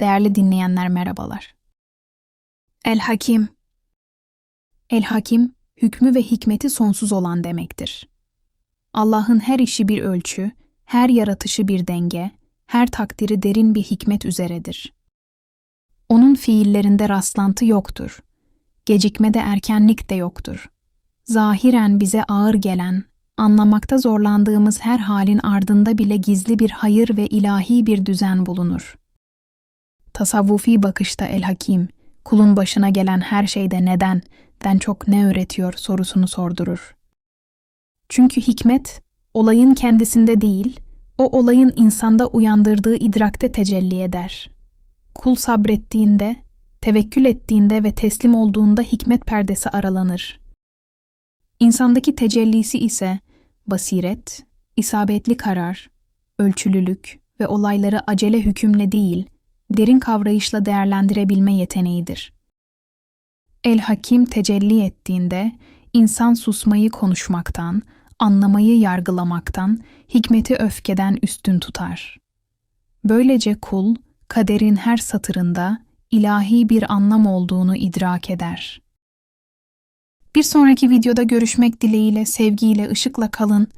Değerli dinleyenler merhabalar. El Hakim El Hakim, hükmü ve hikmeti sonsuz olan demektir. Allah'ın her işi bir ölçü, her yaratışı bir denge, her takdiri derin bir hikmet üzeredir. Onun fiillerinde rastlantı yoktur. Gecikme de erkenlik de yoktur. Zahiren bize ağır gelen, anlamakta zorlandığımız her halin ardında bile gizli bir hayır ve ilahi bir düzen bulunur. Tasavvufi bakışta El Hakim, kulun başına gelen her şeyde neden, den çok ne öğretiyor sorusunu sordurur. Çünkü hikmet, olayın kendisinde değil, o olayın insanda uyandırdığı idrakte tecelli eder. Kul sabrettiğinde, tevekkül ettiğinde ve teslim olduğunda hikmet perdesi aralanır. İnsandaki tecellisi ise basiret, isabetli karar, ölçülülük ve olayları acele hükümle değil, derin kavrayışla değerlendirebilme yeteneğidir. El Hakim tecelli ettiğinde insan susmayı konuşmaktan, anlamayı yargılamaktan, hikmeti öfkeden üstün tutar. Böylece kul, kaderin her satırında ilahi bir anlam olduğunu idrak eder. Bir sonraki videoda görüşmek dileğiyle, sevgiyle, ışıkla kalın.